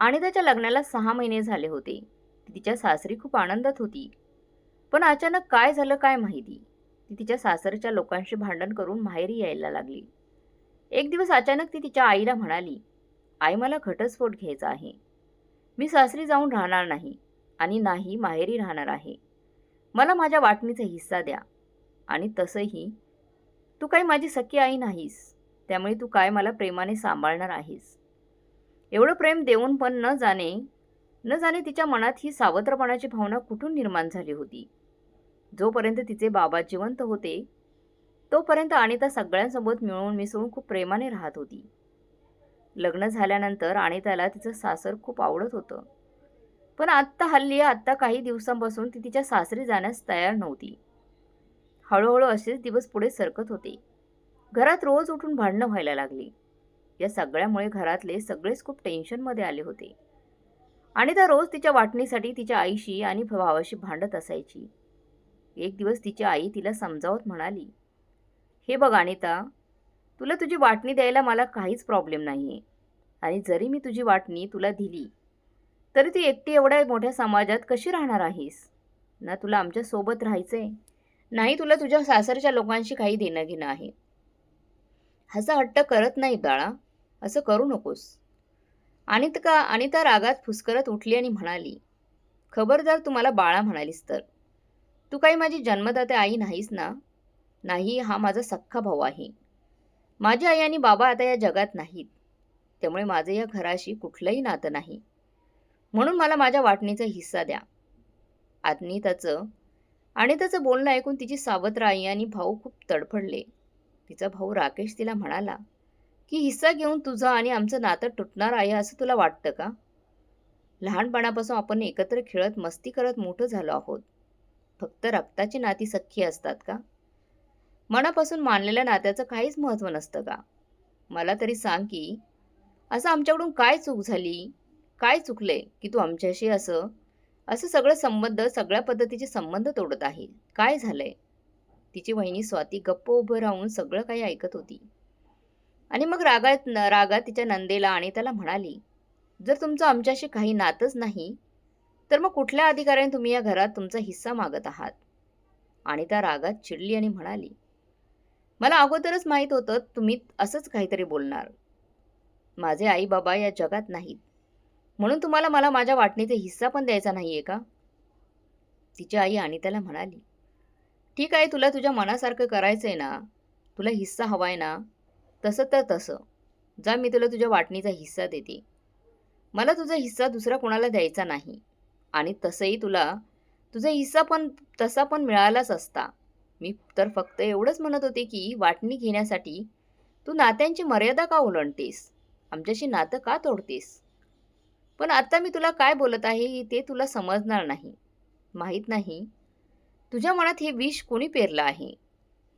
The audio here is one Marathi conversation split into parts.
आणि त्याच्या लग्नाला सहा महिने झाले होते. ती तिच्या सासरी खूप आनंदात होती. पण अचानक काय झालं काय माहिती? ती तिच्या सासरच्या लोकांशी भांडण करून माहेरी यायला लागली. एक दिवस अचानक ती तिच्या आईला म्हणाली आई मला घटस्फोट घ्यायचा आहे. मी सासरी जाऊन राहणार नाही आणि नाही माहेरी राहणार आहे. मला माझ्या वाटणीचा हिस्सा द्या. आणि तसंही तू काही माझी सख्खी आई नाहीस. त्यामुळे तू काय मला प्रेमाने सांभाळणार आहेस? एवढं प्रेम देऊन पण न जाणे न जाणे तिच्या मनात ही सावत्रपणाची भावना कुठून निर्माण झाली होती? जोपर्यंत तिचे बाबा जिवंत होते तोपर्यंत अनिता सगळ्यांसोबत मिळून मिसळून खूप प्रेमाने राहत होती. लग्न झाल्यानंतर अनिताला तिचं सासर खूप आवडत होतं. पण आत्ता हल्ली आत्ता काही दिवसांपासून ती तिच्या सासरी जाण्यास तयार नव्हती. हळूहळू असेच दिवस पुढे सरकत होते. घरात रोज उठून भांडणं व्हायला लागली. या सगळ्यामुळे घरातले सगळेच खूप टेन्शनमध्ये आले होते. आणि त्या रोज तिच्या वाटणीसाठी तिच्या आईशी आणि भावाशी भांडत असायची. एक दिवस तिची आई तिला समजावत म्हणाली हे बघ अनिता तुला तुझी वाटणी द्यायला मला काहीच प्रॉब्लेम नाही आहे आणि जरी मी तुझी वाटणी तुला दिली तरी तू एकटी एवढ्या मोठ्या समाजात कशी राहणार आहेस? ना तुला आमच्यासोबत राहायचं आहे नाही तुला तुझ्या सासरच्या लोकांशी काही देणं घेणं आहे. हसा हट्ट करत नाही बाळा. असं करू नकोस. अनितका अनिता रागात फुसकरत उठली आणि म्हणाली खबरदार तुम्हाला बाळा म्हणालीस तर. तू काही माझी जन्मदाते आई नाहीस ना? नाही हा माझा सख्खा भाऊ आहे. माझी आई आणि बाबा आता या जगात नाहीत. त्यामुळे माझं या घराशी कुठलंही नातं नाही. म्हणून मला माझ्या वाटणीचा हिस्सा द्या. आतनी आणि त्याचं बोलणं ऐकून तिची सावत्र आई आणि भाऊ खूप तडफडले. तिचा भाऊ राकेश तिला म्हणाला की हिस्सा घेऊन तुझं आणि आमचं नातं तुटणार आहे असं तुला वाटतं का? लहानपणापासून आपण एकत्र खेळत मस्ती करत मोठं झालो आहोत. फक्त रक्ताची नाती सख्खी असतात का? मनापासून मानलेल्या नात्याचं काहीच महत्त्व नसतं का? मला तरी सांग की असं आमच्याकडून काय चूक झाली? काय चुकले की तू आमच्याशी असं असं सगळं संबंध सगळ्या पद्धतीचे संबंध तोडत आहे? काय झालंय? तिची वहिनी स्वाती गप्प उभं राहून सगळं काही ऐकत होती. आणि मग रागात रागात तिच्या नंदेला आणि त्याला म्हणाली जर तुमचं आमच्याशी काही नातच नाही तर मग कुठल्या अधिकाऱ्याने तुम्ही या घरात तुमचा हिस्सा मागत आहात? आणि त्या रागात चिडली आणि म्हणाली मला अगोदरच माहीत होतं तुम्ही असंच काहीतरी बोलणार. माझे आई बाबा या जगात नाहीत. म्हणून तुम्हाला मला माझ्या वाटणीचा हिस्सा पण द्यायचा नाही आहे का? तिची आई आणि त्याला म्हणाली ठीक आहे तुला तुझ्या मनासारखं करायचं आहे ना तुला हिस्सा हवा आहे ना तसं तर तसं. जा मी तुला तुझ्या वाटणीचा हिस्सा देते. मला तुझा हिस्सा दुसरा कोणाला द्यायचा नाही. आणि तसंही तुला तुझा हिस्सा पण तसा पण मिळालाच असता. मी तर फक्त एवढंच म्हणत होते की वाटणी घेण्यासाठी तू नात्यांची मर्यादा का ओलांडतेस? आमच्याशी नातं का तोडतेस? पण आत्ता मी तुला काय बोलत आहे ते तुला समजणार नाही. माहीत नाही. तुझ्या मनात हे विष कोणी पेरलं आहे?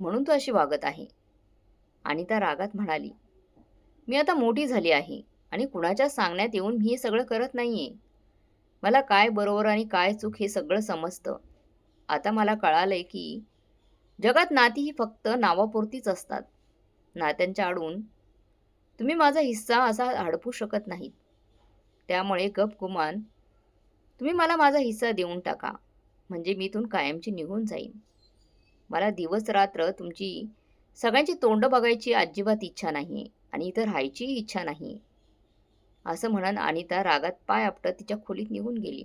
म्हणून तू अशी वागत आहे. आणि त्या रागात म्हणाली मी आता मोठी झाली आहे आणि कुणाच्या सांगण्यात येऊन मी हे सगळं करत नाही आहे मला काय बरोबर आणि काय चूक हे सगळं समजतं. आता मला कळालंय की जगात नाती ही फक्त नावापुरतीच असतात. नात्यांच्या आडून तुम्ही माझा हिस्सा असा हडपू शकत नाहीत. त्यामुळे गप गुमान तुम्ही मला माझा हिस्सा देऊन टाका. म्हणजे मी इथून कायमची निघून जाईन. मला दिवस रात्र तुमची सगळ्यांची तोंड बघायची अजिबात इच्छा नाही आणि इथं राहायचीही इच्छा नाही. असं म्हणून अनिता रागात पाय आपटत तिच्या खोलीत निघून गेली.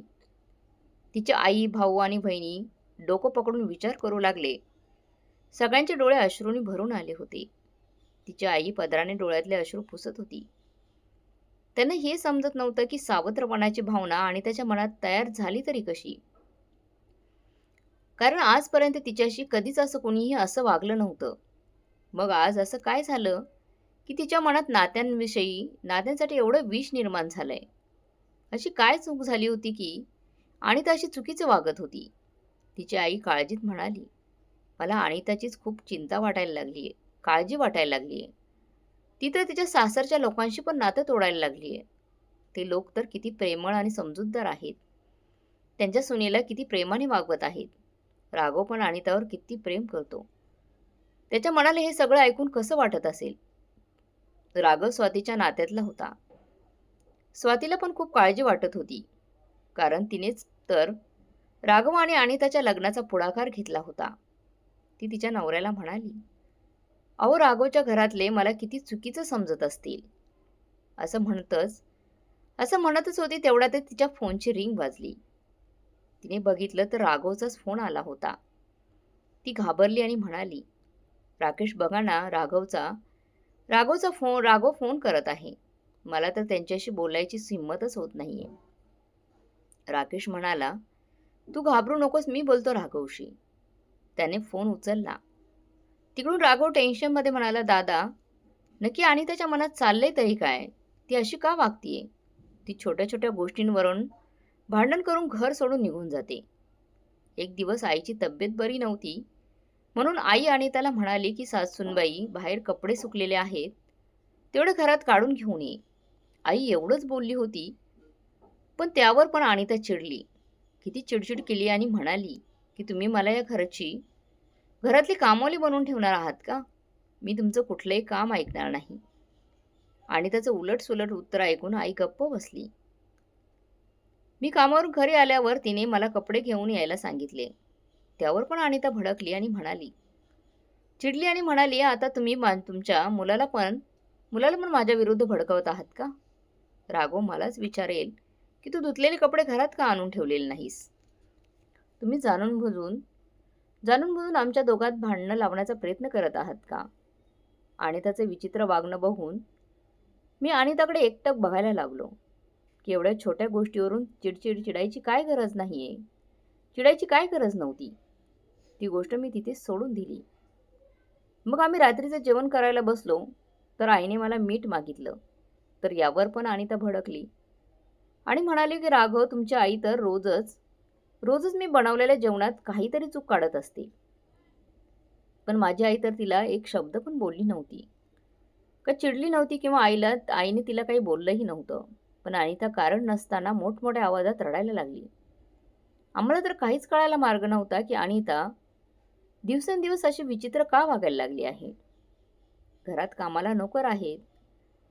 तिच्या आई भाऊ आणि बहिणी डोकं पकडून विचार करू लागले. सगळ्यांचे डोळे अश्रूंनी भरून आले होते. तिची आई पदराने डोळ्यातले अश्रू पुसत होती. त्यांना हे समजत नव्हतं की सावत्रपणाची भावना आणि त्याच्या मनात तयार झाली तरी कशी. कारण आजपर्यंत तिच्याशी कधीच असं कोणीही असं वागलं नव्हतं. मग आज असं काय झालं? की तिच्या मनात नात्यांविषयी नात्यांसाठी एवढं विष निर्माण झालंय. अशी काय चूक झाली होती की? आणि अशी चुकीचं वागत होती. तिची आई काळजीत म्हणाली मला अनिताचीच खूप चिंता वाटायला लागली आहे काळजी वाटायला लागली आहे ती तर तिच्या सासरच्या लोकांशी पण नातं तोडायला लागली आहे ते लोक तर किती प्रेमळ आणि समजूतदार आहेत. त्यांच्या सुनेला किती प्रेमाने वागवत आहेत. राघव पण अनितावर किती प्रेम करतो. त्याच्या मनाला हे सगळं ऐकून कसं वाटत असेल? राघव स्वातीच्या नात्यातला होता. स्वातीला पण खूप काळजी वाटत होती. कारण तिनेच तर राघव आणि अनिताच्या लग्नाचा पुढाकार घेतला होता. ती तिच्या नवऱ्याला म्हणाली अहो राघवच्या घरातले मला किती चुकीचं समजत असतील. असं म्हणतच असं म्हणतच होती तेवढ्यातच तिच्या फोनची रिंग वाजली. तिने बघितलं तर राघवचाच फोन आला होता. ती घाबरली आणि म्हणाली राकेश बघा ना राघवचा राघवचा फोन राघव फोन करत आहे. मला तर त्यांच्याशी बोलायची हिंमतच होत नाहीये. राकेश म्हणाला तू घाबरू नकोस मी बोलतो राघवशी. त्याने फोन उचलला. तिकडून राघव टेन्शनमध्ये म्हणाला दादा नक्की आणि त्याच्या मनात चाललंय तरी काय? ती अशी का वागतीये? ती छोट्या छोट्या गोष्टींवरून भांडण करून घर सोडून निघून जाते. एक दिवस आईची तब्येत बरी नव्हती. म्हणून आई आणि त्याला म्हणाली की सासूनबाई बाहेर कपडे सुकलेले आहेत. तेवढे घरात काढून घेऊन ये. आई एवढंच बोलली होती पण त्यावर पण अनिता चिडली. किती चिडचिड केली आणि म्हणाली की तुम्ही मला या घराची घरातली कामवाली बनवून ठेवणार आहात का? मी तुमचं कुठलंही काम ऐकणार नाही. आणि त्याचं उलट सुलट उत्तर ऐकून आई गप्प बसली. मी कामावरून घरी आल्यावर तिने मला कपडे घेऊन यायला सांगितले. त्यावर पण अनिता भडकली आणि म्हणाली चिडली आणि म्हणाली आता तुम्ही मा तुमच्या मुलाला पण मुलाला पण माझ्या विरुद्ध भडकवत आहात का? राघव मलाच विचारेल की तू धुतलेले कपडे घरात का आणून ठेवलेले नाहीस? तुम्ही जाणून बुजून जाणून बुजून आमच्या दोघात भांडणं लावण्याचा प्रयत्न करत आहात का? अनिताचं विचित्र वागणं बघून मी अनिताकडे एकटक बघायला लागलो. की एवढ्या छोट्या गोष्टीवरून चिडचिड चिडायची काय गरज नाही आहे चिडायची काय गरज नव्हती. ती गोष्ट मी तिथेच सोडून दिली. मग आम्ही रात्रीचं जेवण करायला बसलो तर आईने मला मीठ मागितलं. तर यावर पण अनिता भडकली. आणि म्हणाली की राघव तुमची आई तर रोजच रोजच मी बनवलेल्या जेवणात काहीतरी चूक काढत असते. पण माझी आई तर तिला एक शब्द पण बोलली नव्हती. का चिडली नव्हती किंवा आईला आईने तिला काही बोललंही नव्हतं. पण अनिता कारण नसताना मोठमोठ्या आवाजात रडायला लागली. आम्हाला तर काहीच कळायला मार्ग नव्हता की अनिता दिवसेंदिवस अशी विचित्र का वागायला लागली आहे? घरात कामाला नोकर आहेत.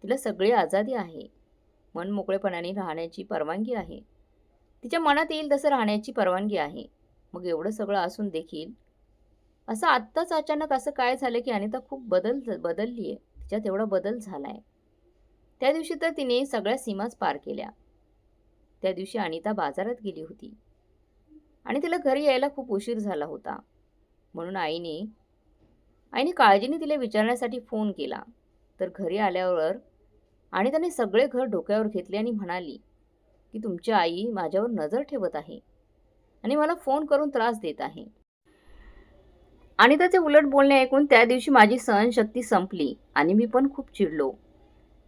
तिला सगळी आझादी आहे. मन मोकळेपणाने राहण्याची परवानगी आहे. तिच्या मनात येईल तसं राहण्याची परवानगी आहे. मग एवढं सगळं असून देखील असं आत्ताच अचानक असं काय झालं की अनिता खूप बदल बदलली आहे. तिच्यात एवढा बदल झाला आहे त्या दिवशी तर तिने सगळ्या सीमाच पार केल्या. त्या दिवशी अनिता बाजारात गेली होती. आणि तिला घरी यायला खूप उशीर झाला होता. म्हणून आईने आईने काळजीने तिला विचारण्यासाठी फोन केला. तर घरी आल्यावर आणि त्याने सगळे घर डोक्यावर घेतले आणि म्हणाली की तुमची आई माझ्यावर नजर ठेवत आहे आणि मला फोन करून त्रास देत आहे. आणि त्याचे उलट बोलणे ऐकून त्या दिवशी माझी सहनशक्ती संपली आणि मी पण खूप चिडलो.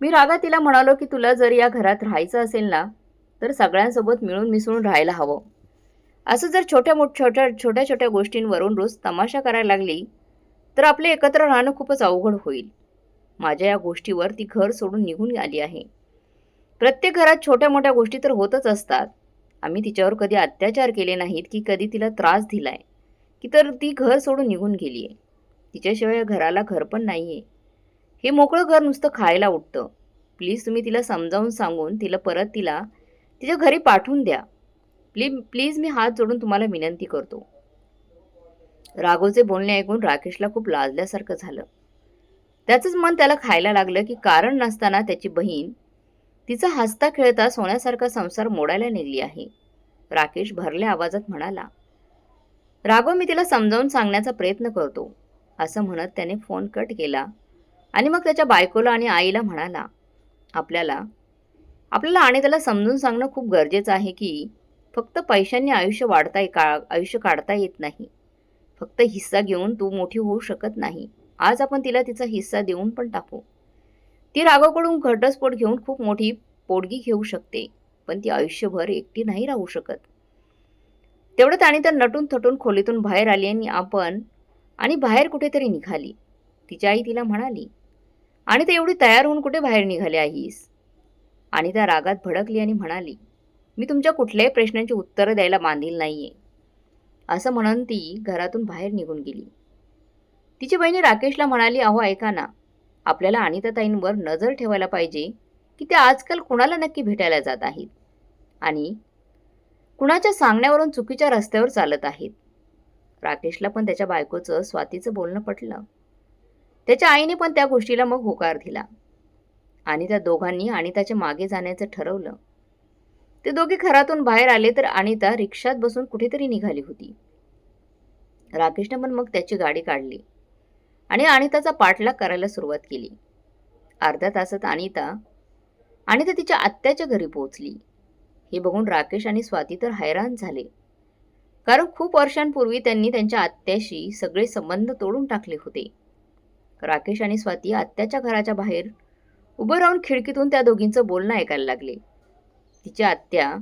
मी रागा तिला म्हणालो की तुला जर या घरात राहायचं असेल ना तर सगळ्यांसोबत मिळून मिसळून राहायला हवं. असं जर छोट्या मोठ छोट्या छोट्या छोट्या गोष्टींवरून रोज तमाशा करायला लागली तर आपले एकत्र राहणं खूपच अवघड होईल. माझ्या या गोष्टीवर ती घर सोडून निघून आली आहे. प्रत्येक घरात छोट्या मोठ्या गोष्टी तर होतच असतात. आम्ही तिच्यावर कधी अत्याचार केले नाहीत की कधी तिला त्रास दिलाय की तर ती घर सोडून निघून गेली आहे तिच्याशिवाय या घराला घर पण नाही आहे हे मोकळं घर नुसतं खायला उठतं. प्लीज तुम्ही तिला समजावून सांगून तिला परत तिला तिच्या घरी पाठवून द्या. प्लीज प्लीज मी हात जोडून तुम्हाला विनंती करतो. राघवचे बोलणे ऐकून राकेशला खूप लाजल्यासारखं झालं. त्याचंच मन त्याला खायला लागलं की कारण नसताना त्याची बहीण तिचा हसता खेळता सोन्यासारखा संसार मोडायला निघली आहे. राकेश भरल्या आवाजात म्हणाला राघव मी तिला समजावून सांगण्याचा प्रयत्न करतो असं म्हणत त्याने फोन कट केला आणि मग त्याच्या बायकोला आणि आईला म्हणाला आपल्याला आपल्याला आणि त्याला समजून सांगणं खूप गरजेचं आहे की फक्त पैशांनी आयुष्य वाढता का आयुष्य काढता येत नाही. फक्त हिस्सा घेऊन तू मोठी होऊ शकत नाही. आज आपण तिला तिचा हिस्सा देऊन पण टाकू. ती राघवकडून घटस्फोट घेऊन खूप मोठी पोटगी घेऊ शकते पण ती आयुष्यभर एकटी नाही राहू शकत. तेवढ्यात आणि तर नटून थटून खोलीतून बाहेर आली आणि आपण आणि बाहेर कुठेतरी निघाली. तिची आई तिला म्हणाली आणि ते एवढी तयार होऊन कुठे बाहेर निघाली आईस आणि त्या रागात भडकली आणि म्हणाली मी तुमच्या कुठल्याही प्रश्नांची उत्तरं द्यायला बांधील नाहीये. असं म्हणून ती घरातून बाहेर निघून गेली. तिची बहिणी राकेशला म्हणाली अहो ऐका ना. आपल्याला अनिताताईंवर नजर ठेवायला पाहिजे की ते आजकाल कुणाला नक्की भेटायला जात आहेत? आणि कुणाच्या सांगण्यावरून चुकीच्या रस्त्यावर चालत आहेत? राकेशला पण त्याच्या बायकोचं स्वातीचं बोलणं पटलं. त्याच्या आईने पण त्या गोष्टीला मग होकार दिला. आणि त्या दोघांनी आणि त्याच्यामागे जाण्याचं ठरवलं. ते दोघे घरातून बाहेर आले तर अनिता रिक्षात बसून कुठेतरी निघाली होती. राकेशने पण मग त्याची गाडी काढली आणि अनिताचा पाठलाग करायला सुरुवात केली. अर्ध्या तासात अनिता अनिता तिच्या आत्याच्या घरी पोहोचली. हे बघून राकेश आणि स्वाती तर हैराण झाले. कारण खूप वर्षांपूर्वी त्यांनी त्यांच्या आत्याशी सगळे संबंध तोडून टाकले होते. राकेश आणि स्वाती आत्याच्या घराच्या बाहेर उभं राहून खिडकीतून त्या दोघींचं बोलणं ऐकायला लागले. तिच्या आत्या.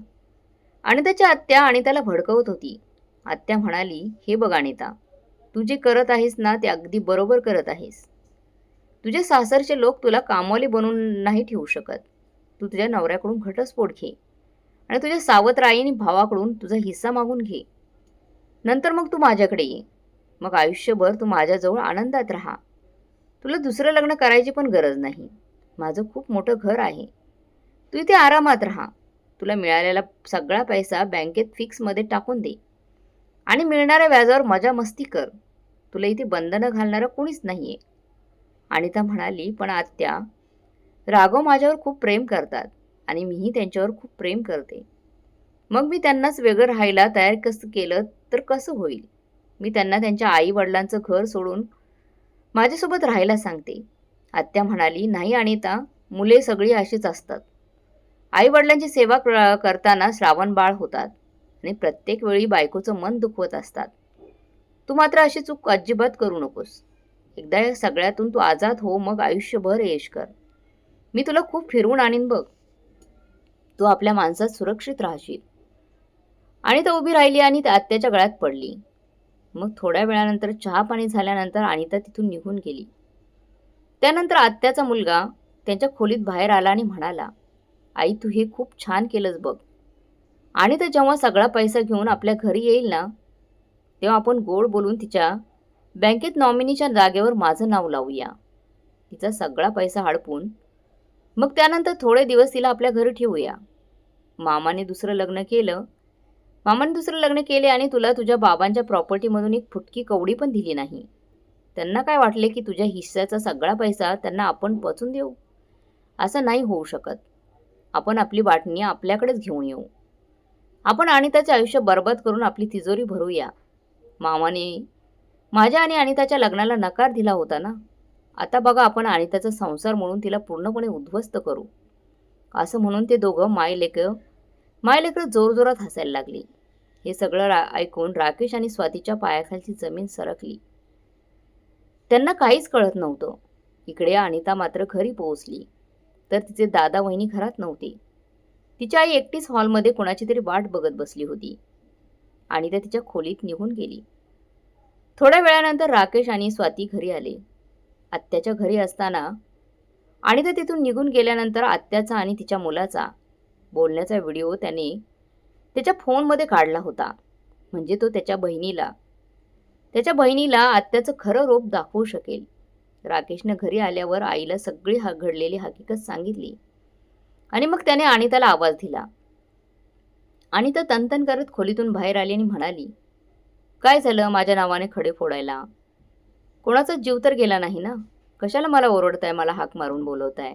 अनिताच्या आत्या आणि त्याला भडकवत होती. आत्या म्हणाली हे बघ अनिता तू जे करत आहेस ना ते अगदी बरोबर करत आहेस. तुझे सासरचे लोक तुला कामवाली बनवून नाही ठेवू शकत. तू तुझ्या नवऱ्याकडून घटस्फोट घे. आणि तुझ्या सावत्र आई आणि भावाकडून तुझा हिस्सा मागून घे. नंतर मग तू माझ्याकडे ये. मग आयुष्यभर तू माझ्याजवळ आनंदात राहा. तुला दुसरं लग्न करायची पण गरज नाही. माझं खूप मोठं घर आहे. तू इथे आरामात राहा. तुला मिळालेला सगळा पैसा बँकेत फिक्समध्ये टाकून दे. आणि मिळणाऱ्या व्याजावर मजा मस्ती कर. तुला इथे बंधनं घालणारं कोणीच नाही आहे अनिता म्हणाली पण आत्या राघव माझ्यावर खूप प्रेम करतात आणि मीही त्यांच्यावर खूप प्रेम करते. मग मी त्यांनाच वेगळं राहायला तयार कसं केलं तर कसं होईल? मी त्यांना त्यांच्या आई वडिलांचं घर सोडून माझ्यासोबत राहायला सांगते. आत्या म्हणाली नाही अनिता मुले सगळी अशीच असतात. आई वडिलांची सेवा क- करताना श्रावण बाळ होतात आणि प्रत्येक वेळी बायकोचं मन दुखवत असतात. तू मात्र अशी चूक अजिबात करू नकोस. एकदा या सगळ्यातून तू आजाद हो मग आयुष्यभर यश कर. मी तुला खूप फिरवून आणीन बघ. तू आपल्या माणसात सुरक्षित राहशील. आणि तर उभी राहिली आणि आत्याच्या गळ्यात पडली. मग थोड्या वेळानंतर चहा पाणी झाल्यानंतर अनिता तिथून निघून गेली. त्यानंतर आत्याचा मुलगा त्यांच्या खोलीत बाहेर आला आणि म्हणाला आई तू हे खूप छान केलंस बघ. आणि तर जेव्हा सगळा पैसा घेऊन आपल्या घरी येईल ना तेव्हा आपण गोड बोलून तिच्या बँकेत नॉमिनीच्या जागेवर माझं नाव लावूया. तिचा सगळा पैसा हडपून मग त्यानंतर थोडे दिवस तिला आपल्या घरी ठेवूया. मामाने दुसरं लग्न केलं. मामाने दुसरं लग्न केले आणि तुला तुझ्या बाबांच्या प्रॉपर्टीमधून एक फुटकी कवडी पण दिली नाही. त्यांना काय वाटले की तुझ्या हिस्साचा सगळा पैसा त्यांना आपण पचून देऊ? असं नाही होऊ शकत. आपण आपली वाटणी आपल्याकडेच घेऊन येऊ. आपण अनिताचे आयुष्य बरबाद करून आपली तिजोरी भरूया. मामाने माझ्या आणि अनिताच्या लग्नाला नकार दिला होता ना? आता बघा आपण अनिताचा संसार म्हणून तिला पूर्णपणे उद्ध्वस्त करू. असं म्हणून ते दोघं मायलेक मायलेकं जोरजोरात हसायला लागली. हे सगळं रा ऐकून राकेश आणि स्वातीच्या पायाखालची जमीन सरकली. त्यांना काहीच कळत नव्हतं. इकडे अनिता मात्र घरी पोहोचली. तर तिचे दादा वहिनी घरात नव्हते. तिची आई एकटीच हॉलमध्ये कोणाची तरी वाट बघत बसली होती. आणि त्या तिच्या खोलीत निघून गेली. थोड्या वेळानंतर राकेश आणि स्वाती घरी आले. आत्याच्या घरी असताना आणि त्या तिथून निघून गेल्यानंतर आत्याचा आणि तिच्या मुलाचा बोलण्याचा व्हिडिओ त्याने त्याच्या फोनमध्ये काढला होता. म्हणजे तो त्याच्या बहिणीला. त्याच्या बहिणीला आत्याचं खरं रूप दाखवू शकेल. राकेशनं घरी आल्यावर आईला सगळी हा घडलेली हकीकत सांगितली. आणि मग त्याने अनिताला आवाज दिला. अनिता तनतन करत खोलीतून बाहेर आली आणि म्हणाली काय झालं माझ्या नावाने खडे फोडायला? कोणाचा जीव तर गेला नाही ना? कशाला मला ओरडताय मला हाक मारून बोलवताय?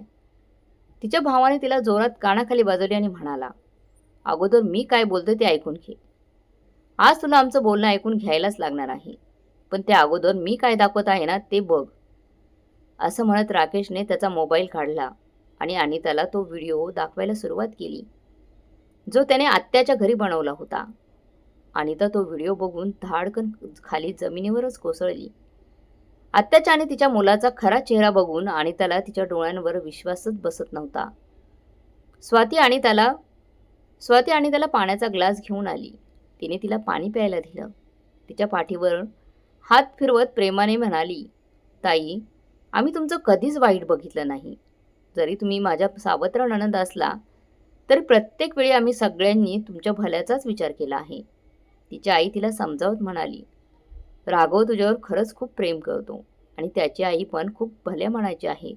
तिच्या भावाने तिला जोरात कानाखाली बाजवली आणि म्हणाला अगोदर मी काय बोलतो ते ऐकून घे. आज तुला आमचं बोलणं ऐकून घ्यायलाच लागणार आहे. पण त्या अगोदर मी काय दाखवत आहे ना ते बघ. असं म्हणत राकेशने त्याचा मोबाईल काढला आणि अनिताला तो व्हिडिओ दाखवायला सुरुवात केली जो त्याने आत्याच्या घरी बनवला होता. अनिता तो व्हिडिओ बघून धाडकन खाली जमिनीवरच कोसळली. आत्याच्या आणि तिच्या मुलाचा खरा चेहरा बघून अनिताला तिच्या डोळ्यांवर विश्वासच बसत नव्हता. स्वाती आणि त्याला स्वाती आणि त्याला पाण्याचा ग्लास घेऊन आली. तिने तिला पाणी प्यायला दिलं. तिच्या पाठीवर हात फिरवत प्रेमाने म्हणाली ताई आम्ही तुमचं कधीच वाईट बघितलं नाही. जरी तुम्ही माझ्या सावत्र नणंद असला तरी प्रत्येक वेळी आम्ही सगळ्यांनी तुमच्या भल्याचाच विचार केला आहे. तिची आई तिला समजावत म्हणाली राघव तुझ्यावर खरंच खूप प्रेम करतो आणि त्याची आई पण खूप भल्या म्हणायची आहे.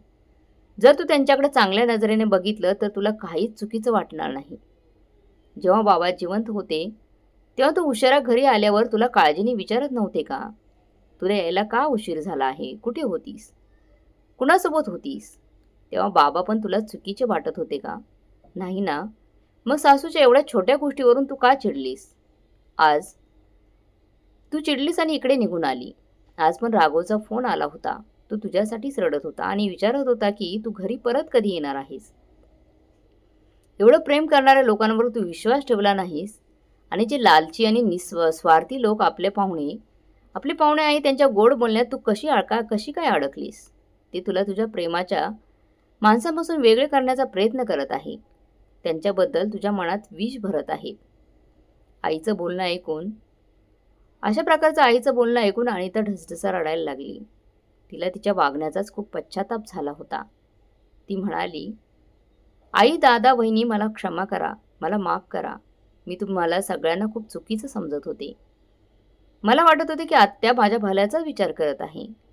जर तू त्यांच्याकडे चांगल्या नजरेने बघितलं तर तुला काहीच चुकीचं वाटणार नाही. जेव्हा बाबा जिवंत होते तेव्हा तू उशिरा घरी आल्यावर तुला काळजीने विचारत नव्हते का? तुला यायला का उशीर झाला आहे? कुठे होतीस? कुणासोबत होतीस? तेव्हा बाबा पण तुला चुकीचे वाटत होते का? नाही ना. मग सासूच्या एवढ्या छोट्या गोष्टीवरून तू का चिडलीस? आज? तू चिडलीस आणि इकडे निघून आली. आज पण राघवचा फोन आला होता. तो तुझ्यासाठीच रडत होता आणि विचारत होता की तू घरी परत कधी येणार आहेस? एवढं प्रेम करणाऱ्या लोकांवर तू विश्वास ठेवला नाहीस? आणि जे लालची आणि निस्व स्वार्थी लोक आपले पाहुणे आपले पाहुणे आहे त्यांच्या गोड बोलण्यात तू कशी अडका कशी काय अडकलीस? ते तुला तुझ्या प्रेमाच्या माणसापासून वेगळे करण्याचा प्रयत्न करत आहे. त्यांच्याबद्दल तुझ्या मनात विष भरत आहे. आईचं बोलणं ऐकून अशा प्रकारचं आईचं बोलणं ऐकून अनिता ढसढसा रडायला लागली. तिला तिच्या वागण्याचाच खूप पश्चाताप झाला होता. ती म्हणाली आई दादा वहिनी मला क्षमा करा मला माफ करा. मी तुम्हाला सगळ्यांना खूप चुकीचं समजत होते. मला वाटत होते की आत्या माझ्या भल्याचा विचार करत आहे.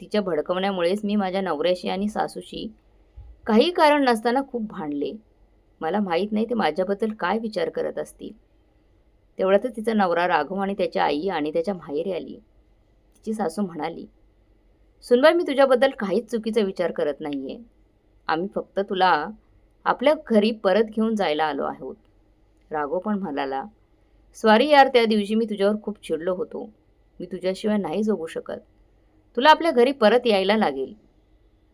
तिच्या भडकवण्यामुळेच मी माझ्या नवऱ्याशी आणि सासूशी काही कारण नसताना खूप भांडले. मला माहीत नाही ते माझ्याबद्दल काय विचार करत असतील. तेवढ्यातच तिचा नवरा राघव आणि त्याची आई आणि त्याच्या माहेरी आली. तिची सासू म्हणाली सुनबाई मी तुझ्याबद्दल काहीच चुकीचा विचार करत नाही आहे आम्ही फक्त तुला आपल्या घरी परत घेऊन जायला आलो आहोत. राघव पण म्हणाला स्वारी यार त्या दिवशी मी तुझ्यावर खूप चिडलो होतो. मी तुझ्याशिवाय नाही जगू शकत. तुला आपल्या घरी परत यायला लागेल.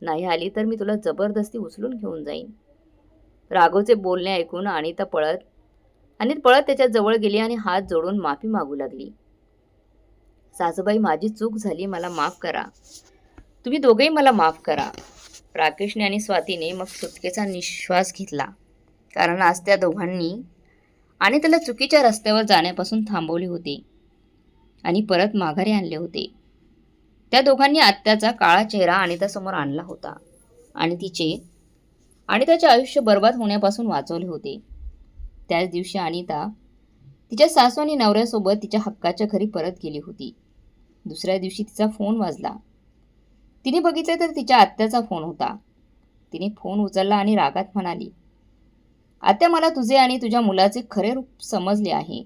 नाही आली तर मी तुला जबरदस्ती उचलून घेऊन जाईन. राघवचे बोलणे ऐकून अनिता पळत आणि पळत त्याच्याजवळ गेली आणि हात जोडून माफी मागू लागली. सासूबाई माझी चूक झाली मला माफ करा. तुम्ही दोघेही मला माफ करा. राकेशने आणि स्वातीने मग सुटकेचा निश्वास घेतला. कारण आज त्या दोघांनी आणि त्याला चुकीच्या रस्त्यावर जाण्यापासून थांबवले होते आणि परत माघारी आणले होते. त्या दोघांनी आत्याचा काळा चेहरा अनितासमोर आणला होता. आणि तिचे आणि त्याचे आयुष्य बर्बाद होण्यापासून वाचवले होते. त्याच दिवशी अनिता तिच्या सासू आणि नवऱ्यासोबत तिच्या हक्काच्या घरी परत गेली होती. दुसऱ्या दिवशी तिचा फोन वाजला. तिने बघितलं तर तिच्या आत्याचा फोन होता. तिने फोन उचलला आणि रागात म्हणाली आत्या मला तुझे आणि तुझ्या मुलाचे खरे रूप समजले आहे.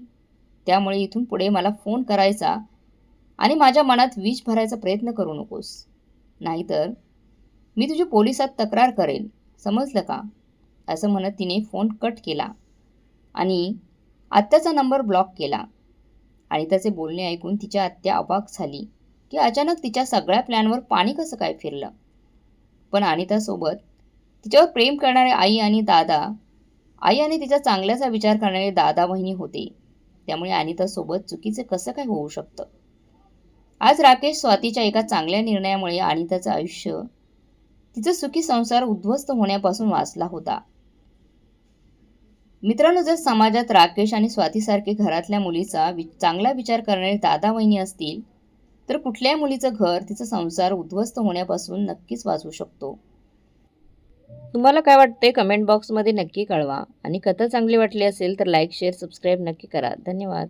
त्यामुळे इथून पुढे मला फोन करायचा आणि माझ्या मनात विष भरायचा प्रयत्न करू नकोस. नाहीतर मी तुझी पोलिसात तक्रार करेल समजलं का? असं म्हणत तिने फोन कट केला आणि आत्याचा नंबर ब्लॉक केला. आणि त्याचे बोलणे ऐकून तिच्या आत्या अबाक झाली की अचानक तिच्या सगळ्या प्लॅनवर पाणी कसं काय फिरलं? पण अनितासोबत तिच्यावर प्रेम करणारे आई आणि दादा आई आणि तिच्या चांगल्याचा विचार करणारे दादा बहिणी होते. त्यामुळे अनितासोबत चुकीचे कसं काय होऊ शकतं? आज राकेश स्वातीच्या एका चांगल्या निर्णयामुळे आणि त्याचं आयुष्य तिचा सुखी संसार उद्ध्वस्त होण्यापासून वाचला होता. मित्रांनो जर समाजात राकेश आणि स्वातीसारखे घरातल्या मुलीचा वि चांगला विचार करणारे दादा वहिनी असतील तर कुठल्याही मुलीचं घर तिचा संसार उद्ध्वस्त होण्यापासून नक्कीच वाचवू शकतो. तुम्हाला काय वाटते कमेंट बॉक्समध्ये नक्की कळवा. आणि कथा चांगली वाटली असेल तर लाईक शेअर सबस्क्राईब नक्की करा. धन्यवाद.